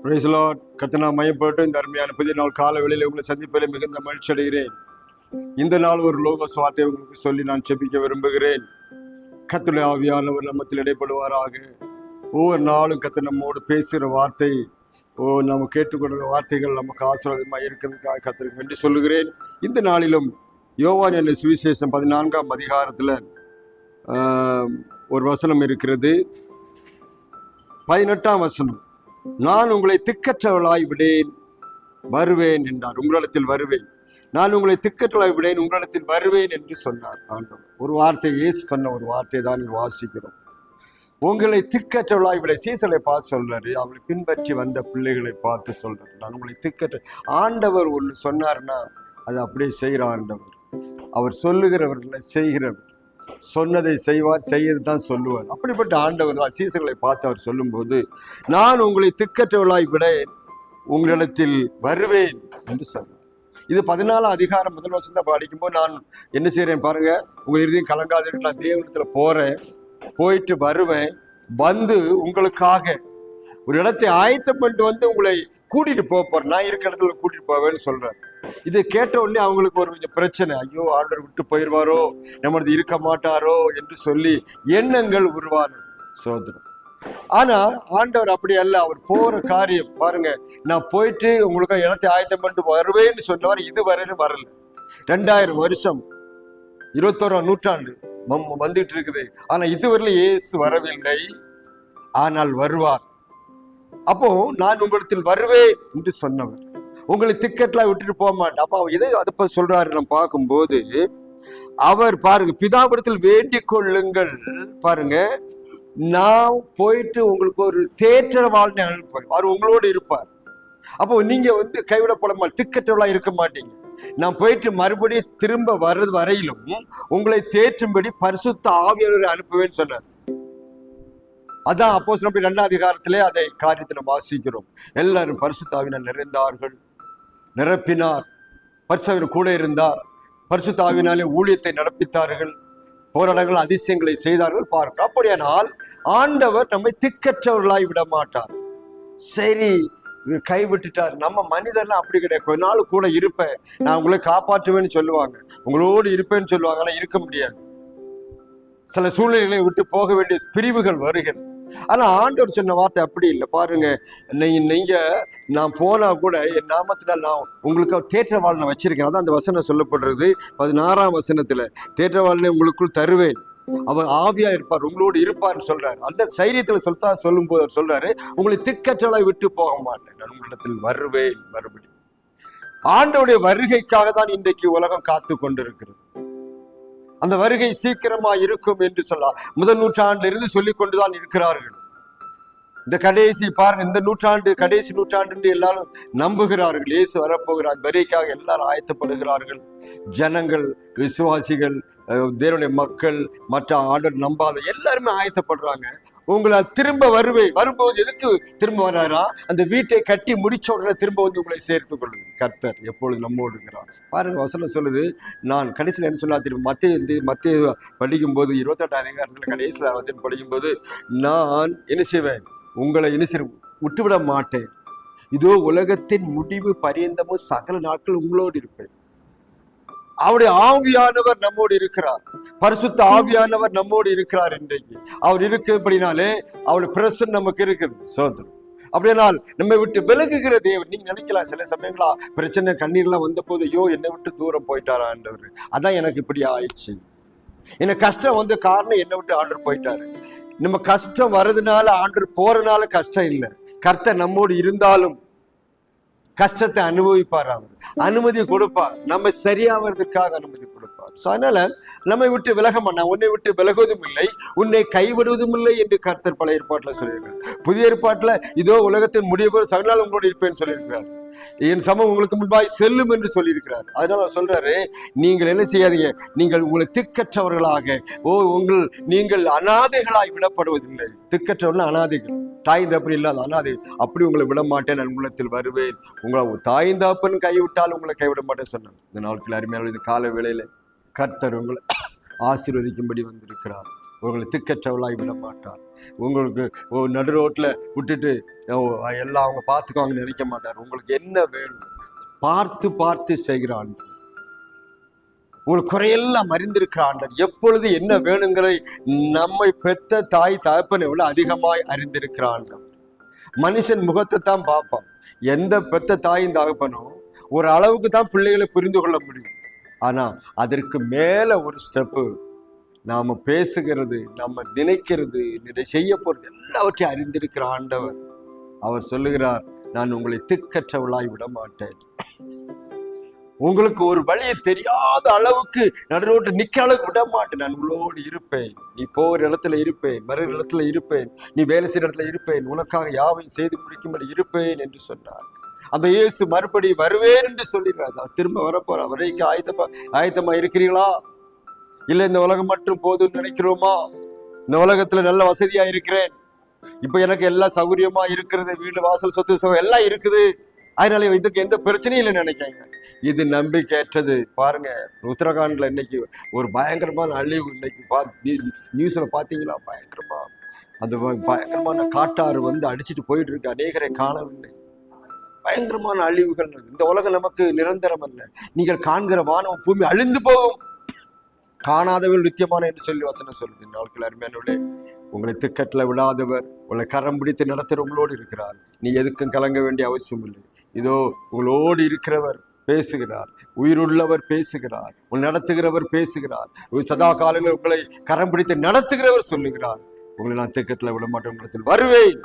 பிரைஸ்லாட் கத்தனா மையப்பட்டு இந்த அருமையான புதிய நாள் கால வேளையில உங்களை சந்திப்பதில் மிகுந்த மகிழ்ச்சி அடைகிறேன். இந்த நாள் ஒரு லோக சுவார்த்தை உங்களுக்கு சொல்லி நான் செபிக்க விரும்புகிறேன். கத்துடைய ஆவியானவர் நம்மத்தில் இடைப்படுவாராக. ஒவ்வொரு நாளும் கத்து நம்மோடு பேசுகிற வார்த்தை ஓ நம்ம கேட்டுக்கொண்ட வார்த்தைகள் நமக்கு ஆசீர்வாதமாக இருக்கிறதுக்காக கத்திற்கு வேண்டி சொல்லுகிறேன். இந்த நாளிலும் யோவான் என்ற சுவிசேஷம் பதினான்காம் அதிகாரத்தில் ஒரு வசனம் இருக்கிறது. பதினெட்டாம் வசனம். நான் உங்களை திக்கற்றவளாய் விடேன் வருவேன் என்றார். உங்களிடத்தில் வருவேன். நான் உங்களை திக்கற்றவளாய் விடேன் உங்களிடத்தில் வருவேன் என்று சொன்னார். ஆண்டவர். ஒரு வார்த்தை இயேசு சொன்ன ஒரு வார்த்தை தான் இங்கு வாசிக்கிறோம். உங்களை திக்கற்றவளாய் விட சீசலை பார்த்து சொல்றாரு. அவளை பின்பற்றி வந்த பிள்ளைகளை பார்த்து சொல்றாரு. நான் உங்களை திக்கற்ற ஆண்டவர் ஒன்று சொன்னார்னா அது அப்படியே செய்கிற ஆண்டவர். அவர் சொல்லுகிறவர்களை செய்கிறவர். சொன்னதை செய்வார் செய்யறது தான் சொல்லுவார். அப்படிப்பட்ட ஆண்டவர் தான் சீசர்களை பார்த்து அவர் சொல்லும்போது நான் உங்களை திக்கற்றவளாய் விட உங்களிடத்தில் வருவேன் என்று சொன்னார். இது பதினாலாம் அதிகாரம் முதல் வருஷம் தான் படிக்கும்போது நான் என்ன செய்கிறேன் பாருங்க உங்க இறுதியும் கலங்காதீர்கள் நான் தேவனத்துல போறேன் போயிட்டு வருவேன் வந்து உங்களுக்காக ஒரு இடத்தை ஆயத்தம் பண்ணிட்டு வந்து உங்களை கூட்டிட்டு போக போறேன். நான் இருக்க இடத்துல கூட்டிட்டு போவேன்னு சொல்றேன். இதை கேட்ட உடனே அவங்களுக்கு ஒரு கொஞ்சம் பிரச்சனை. ஐயோ ஆண்டவர் விட்டு போயிடுவாரோ? நம்மளது இருக்க மாட்டாரோ? என்று சொல்லி எண்ணங்கள் உருவானது. சோதனம். ஆனா ஆண்டவர் அப்படி அல்ல. அவர் போற காரியம் பாருங்க. நான் போயிட்டு உங்களுக்கு இடத்தை ஆயத்தம் பண்ணிட்டு வருவேன்னு சொன்னவர் இதுவரையிலும் வரல. ரெண்டாயிரம் வருஷம் இருபத்தோராம் நூற்றாண்டு மம்- வந்துட்டு இருக்குது. ஆனா இதுவரையிலும் இயேசு வரவில்லை. ஆனால் வருவார். அப்போ நான் உங்களிடத்தில் வருவேன் என்று சொன்னவர். உங்களை திக்கெட்லாம் விட்டுட்டு போக மாட்டேன். அப்போ எதை அதை சொல்றாரு நம்ம பார்க்கும்போது அவர் பாருங்க பிதாபுரத்தில் வேண்டிக் கொள்ளுங்கள். பாருங்க நான் போயிட்டு உங்களுக்கு ஒரு தேற்ற வாழ்க்கை அனுப்புவேன் அவர் உங்களோடு இருப்பார். அப்போ நீங்க வந்து கைவிடப்பட மாட்டீங்க திக்கற்றவளா இருக்க மாட்டீங்க. நான் போயிட்டு மறுபடியும் திரும்ப வர்றது வரையிலும் உங்களை தேற்றும்படி பரிசுத்த ஆவியாளரை அனுப்புவேன்னு சொன்னார். அதான் அப்போ நம்முடைய ரெண்டாம் அதிகாரத்திலே அதை காரியத்தை நம்ம வாசிக்கிறோம். எல்லாரும் பரிசுத்தாவினர் நிறைந்தார்கள். நிரப்பினார். பரிசுத்தாவின் கூட இருந்தார். பரிசுத்தாவினாலே ஊழியத்தை நடப்பித்தார்கள். போராட்டங்கள் அதிசயங்களை செய்தார்கள். பார்க்க அப்படியானால் ஆண்டவர் நம்மை திக்கற்றவர்களாய் விட மாட்டார் சரி கைவிட்டுட்டார் நம்ம மனிதர்லாம் அப்படி கிடையாது. கொஞ்ச நாள் கூட இருப்பேன். நான் உங்களை காப்பாற்றுவேன்னு சொல்லுவாங்க. உங்களோடு இருப்பேன்னு சொல்லுவாங்க. ஆனால் இருக்க முடியாது. சில சூழ்நிலைகளை விட்டு போக வேண்டிய பிரிவுகள் வருகிறது ஆனா ஆண்டவர் சொன்ன வார்த்தை அப்படி இல்லை. பாருங்க நீங்க நான் போனா கூட என் நாமத்தினால் நான் உங்களுக்கு தேற்றவாள் நான் வச்சிருக்கேன் அதான் அந்த வசனம் சொல்லப்படுறது. பதினாறாம் வசனத்துல தேற்றவாளனை உங்களுக்குள் தருவேன். அவர் ஆவியா இருப்பார் உங்களோடு இருப்பார்னு சொல்றாரு. அந்த தைரியத்துல சொல்லிட்டா சொல்லும் போது அவர் சொல்றாரு உங்களை திக்கற்றலை விட்டு போக மாட்டேன். நான் உங்களிடத்தில் வருவேன் மறுபடியும். ஆண்டவுடைய வருகைக்காக தான் இன்றைக்கு உலகம் காத்து கொண்டிருக்கிறது அந்த வருகை சீக்கிரமா இருக்கும் என்று சொல்லலாம் முதல் நூற்றாண்டிலிருந்து சொல்லிக் கொண்டுதான் இருக்கிறார்கள். இந்த கடைசி பாருங்க இந்த நூற்றாண்டு கடைசி நூற்றாண்டு எல்லாரும் நம்புகிறார்கள். இயேசு வரப்போகிறார். வரிக்காக எல்லாரும் ஆயத்தப்படுகிறார்கள். ஜனங்கள் விசுவாசிகள் தேவனுடைய மக்கள் மற்ற ஆண்டர் நம்பாத எல்லாருமே ஆயத்தப்படுறாங்க. உங்களை திரும்ப வருவேன் வரும்போது எதுக்கு திரும்ப வராரா? அந்த வீட்டை கட்டி முடிச்ச உடனே திரும்ப வந்து உங்களை சேர்த்து கொள்ளுது கர்த்தர் எப்பொழுது நம்மோடு இருக்கிறார். பாருங்க வசனம் சொல்லுது நான் கடைசியில் என்ன சொன்னா திரும்ப மத்திய இந்த மத்திய படிக்கும்போது இருபத்தெட்டாம் அதிகாரத்தில் கடைசியில் வந்து படிக்கும்போது நான் என்ன செய்வேன்? உங்களை இனிசர் விட்டுவிட மாட்டேன். இதோ உலகத்தின் முடிவு பரியந்தமும் சகல நாட்கள் உங்களோடு இருப்பேன். அவருடைய ஆவியானவர் நம்மோடு இருக்கிறார். பரிசுத்த ஆவியானவர் நம்மோடு இருக்கிறார் இன்றைக்கு. அவர் இருக்கிறபடினாலே அவருடைய பிரசன் நமக்கு இருக்குது. சோதரம் அப்படியானால் நம்மை விட்டு விலகுகிற தேவன் நீங்க நினைக்கலாம் சில சமயங்களா பிரச்சனை கண்ணீர்லாம் வந்த போது ஐயோ என்னை விட்டு தூரம் போயிட்டாரா? ஆண்டவர் அதான் எனக்கு இப்படி ஆயிடுச்சு. எனக்கு கஷ்டம் வந்த காரணம் என்னை விட்டு ஆண்டர் போயிட்டாரு. நம்ம கஷ்டம் வர்றதுனால ஆண்டு போறதுனால கஷ்டம் இல்லை. கர்த்தர் நம்மோடு இருந்தாலும் கஷ்டத்தை அனுபவிப்பார் அவர். அனுமதி கொடுப்பார். நம்ம சரியாவதுக்காக அனுமதி கொடுப்பார். ஸோ அதனால நம்மை விட்டு விலக மாட்டான் உன்னை விட்டு விலகுவதும் இல்லை. உன்னை கைவிடுவதும் இல்லை என்று கர்த்தர் பல ஏற்பாட்டில் சொல்லியிருக்கிறார். புதிய ஏற்பாட்டில் இதோ உலகத்தின் முடிவு போது சகநாள் உங்களோடு இருப்பேன்னு சொல்லியிருக்கிறார். என் சமம் உங்களுக்கு முன்பாய் செல்லும் என்று சொல்லியிருக்கிறார். அதனால சொல்றாரு நீங்கள் என்ன செய்யாதீங்க? நீங்கள் உங்களை திக்கற்றவர்களாக ஓ உங்கள் நீங்கள் அனாதைகளாய் விடப்படுவதில்லை. திக்கற்றவர்கள் அனாதைகள். தாய் தப்பன் இல்லாத அனாதை. அப்படி உங்களை விட மாட்டேன் நான் உள்ளத்தில் வருவேன். உங்களை தாய் தப்பன் கைவிட்டால் உங்களை கைவிட மாட்டேன் சொன்னேன். இந்த நாட்கள் அருமையான இந்த கால வேளையில. கர்த்தர் உங்களை ஆசீர்வதிக்கும்படி வந்திருக்கிறார். உங்களை திக்கற்றவளாய் விட மாட்டார் உங்களுக்கு ஓ நடு ரோட்டில் விட்டுட்டு ஓ, எல்லாம் அவங்க பார்த்துக்குவாங்கன்னு நினைக்க மாட்டார். உங்களுக்கு என்ன வேணும்? பார்த்து பார்த்து செய்கிற உங்களுக்கு குறையெல்லாம் அறிந்திருக்கிற ஆண்டர் எப்பொழுது என்ன வேணுங்கிறதை நம்மை பெத்த தாய் தகப்பனை விட அதிகமாய் அறிந்திருக்கிற மனுஷன் முகத்தை தான் பார்ப்பான். எந்த பெத்த தாயும் தகப்பனும் ஒரு அளவுக்கு தான் பிள்ளைகளை புரிந்து கொள்ள முடியும். ஆனால் அதற்கு மேலே ஒரு ஸ்டெப்பு நாம் பேசுகிறது நம்ம நினைக்கிறது இதை செய்ய போகிறது எல்லாவற்றையும் அறிந்திருக்கிற ஆண்டவர். அவர் சொல்லுகிறார் நான் உங்களை திக்கற்றவளாய் விட மாட்டேன் உங்களுக்கு ஒரு வழியை தெரியாத அளவுக்கு நடுரோட்டு நிற்க அளவுக்கு விட மாட்டேன் நான் உங்களோடு இருப்பேன். நீ போகிற இடத்துல இருப்பேன் மறு இடத்துல இருப்பேன் நீ வேலை செய்கிற இடத்துல இருப்பேன் உனக்காக யாவையும் செய்து முடிக்கும்படி இருப்பேன் என்று சொன்னார். அந்த இயேசு மறுபடி வருவேன் என்று சொல்லிடுறார் அவர் திரும்ப வரப்போற வரைக்கும் ஆயத்தமா ஆயத்தமா இருக்கிறீங்களா இல்ல இந்த உலகம் மட்டும் போதும்னு நினைக்கிறோமா? இந்த உலகத்துல நல்ல வசதியா இருக்கிறேன். இப்ப எனக்கு எல்லாம் சௌகரியமா இருக்கிறது வீடு வாசல் சொத்து சுகம் எல்லாம் இருக்குது. அதனால இதுக்கு எந்த பிரச்சனையும் இல்லைன்னு நினைக்காங்க இது நம்பிக்கையற்றது. பாருங்க உத்தரகாண்ட்ல இன்னைக்கு ஒரு பயங்கரமான அழிவு இன்னைக்கு பா நியூ- நியூஸ்ல பாத்தீங்களா பயங்கரமா. அந்த பயங்கரமான காட்டாறு வந்து அடிச்சுட்டு போயிட்டு இருக்கு. அநேகரை காணவில்லை. பயங்கரமான அழிவுகள் இந்த உலகம் நமக்கு நிரந்தரம் அல்ல. நீங்கள் காண்கிற வானம் பூமி அழிந்து போகும். காணாதவர் நித்தியமான என்று சொல்லி வசனம் சொல்லுது. நாட்கள் அருமையானவர்களே உங்களை திக்கட்டில் விடாதவர் உங்களை கரம் பிடித்து நடத்துகிற உங்களோடு இருக்கிறார். நீ எதுக்கும் கலங்க வேண்டிய அவசியம் இல்லை. இதோ உங்களோடு இருக்கிறவர் பேசுகிறார். உயிருள்ளவர் பேசுகிறார். உன் நடத்துகிறவர் பேசுகிறார். சதா காலங்களில் உங்களை கரம் பிடித்து நடத்துகிறவர் சொல்லுகிறார். உங்களை நான் திக்கட்டில் விட மாட்டேன் இடத்தில் வருவேன்.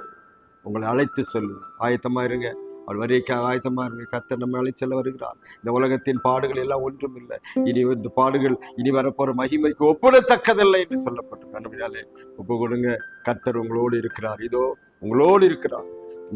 உங்களை அழைத்து சொல்லுவேன். ஆயத்தமாக இருங்க. அவர் வரைக்காக ஆயத்தமாக இருக்க கர்த்தர் நம்ம அழைச்செல்ல வருகிறார். இந்த உலகத்தின் பாடுகள் எல்லாம் ஒன்றும் இல்லை. இனி இந்த பாடுகள் இனி வரப்போற மகிமைக்கு ஒப்பிடத்தக்கதில்லை என்று சொல்லப்பட்டிருக்கு அப்படினாலே ஒப்பு கொடுங்க. கர்த்தர் உங்களோடு இருக்கிறார். இதோ உங்களோடு இருக்கிறார்.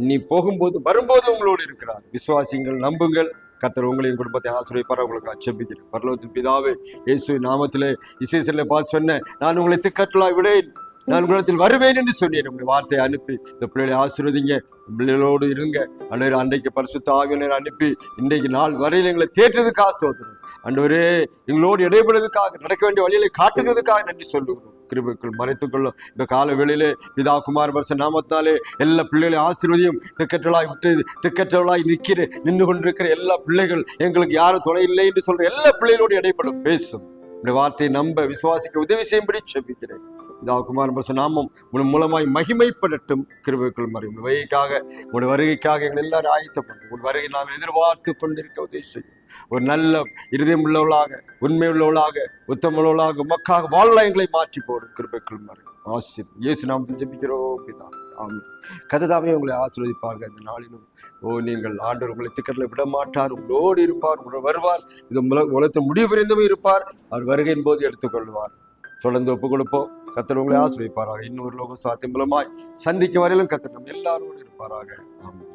நீ போகும்போது வரும்போது உங்களோடு இருக்கிறார். விசுவாசிங்கள் நம்புங்கள். கத்தர் உங்களையும் குடும்பத்தை ஆசிரியப்பார் உங்களுக்கு அச்சபிக்கிறேன். பரலோகத்தின் பிதாவே இயேசு நாமத்திலே இசைசில பார்த்து சொன்னேன். நான் உங்களை திக்கட்டலாய் விடேன் நான் உங்களிடத்தில் வருவேன் என்று சொன்னேன். உங்களுடைய வார்த்தையை அனுப்பி இந்த பிள்ளைகளை ஆசீர்வதிங்க. பிள்ளைகளோடு இருங்க. அன்றைய அன்றைக்கு பரிசுத்த ஆவியனர் அனுப்பி இன்றைக்கு நாள் வரையில் எங்களை தேற்றுறதுக்காக சோதனை அன்றுவரே எங்களோடு இடைபடுறதுக்காக நடக்க வேண்டிய வழிகளை காட்டுகிறதுக்காக நன்றி சொல்லுகிறோம். கிருபைக்குள் மறைத்துக் கொள்ளும். இந்த கால வேளையிலே பிதா குமார் வருஷ நாமத்தாலே எல்லா பிள்ளைகளையும் ஆசீர்வதியும் திக்கற்றலாய் விட்டு திக்கற்றவளாய் நிற்கிற நின்று கொண்டிருக்கிற எல்லா பிள்ளைகள் எங்களுக்கு யாரும் துணை இல்லை என்று சொல்ற எல்லா பிள்ளைகளோடு இடைப்படும். பேசும். இந்த வார்த்தையை நம்ப விசுவாசிக்க உதவி செய்யும்படி செபிக்கிறேன். இதா குமார் வருஷ நாமம் உன் மூலமாய் மகிமைப்படட்டும். கிருபைக்குள் மறை உன் வருகைக்காக உன் வருகைக்காக எங்கள் எல்லாரும் ஆயத்தப்படும் உன் வருகை நாங்கள் எதிர்பார்த்து கொண்டிருக்க உதவி செய்யும் ஒரு நல்ல இருதயம் உள்ளவளாக உண்மை உள்ளவளாக உத்தம உமக்காக வாழ எங்களை மாற்றி போடும் கிருபைக்குள் மறை ஆசிர் இயேசு நாமத்தில் ஜபிக்கிறோம் பிதா ஆமாம் கததாமே உங்களை ஆசீர்வதிப்பாங்க இந்த நாளிலும் ஓ நீங்கள் ஆண்டவர் உங்களை திக்கட்டில் விட மாட்டார் உங்களோடு இருப்பார் உங்களை வருவார். இது உல உலகத்தில் முடிவு புரிந்தும் இருப்பார். அவர் வருகையின் போது எடுத்துக்கொள்வார். தொடர்ந்து ஒப்புக் கொடுப்போம். கத்தர் உங்களை ஆசிரியப்பாராக. இன்னொரு லோக சாத்தியம் மூலமாய் சந்திக்கும் வரையிலும் கத்தர் நம்ம எல்லாரோடு இருப்பாராக. ஆமென்.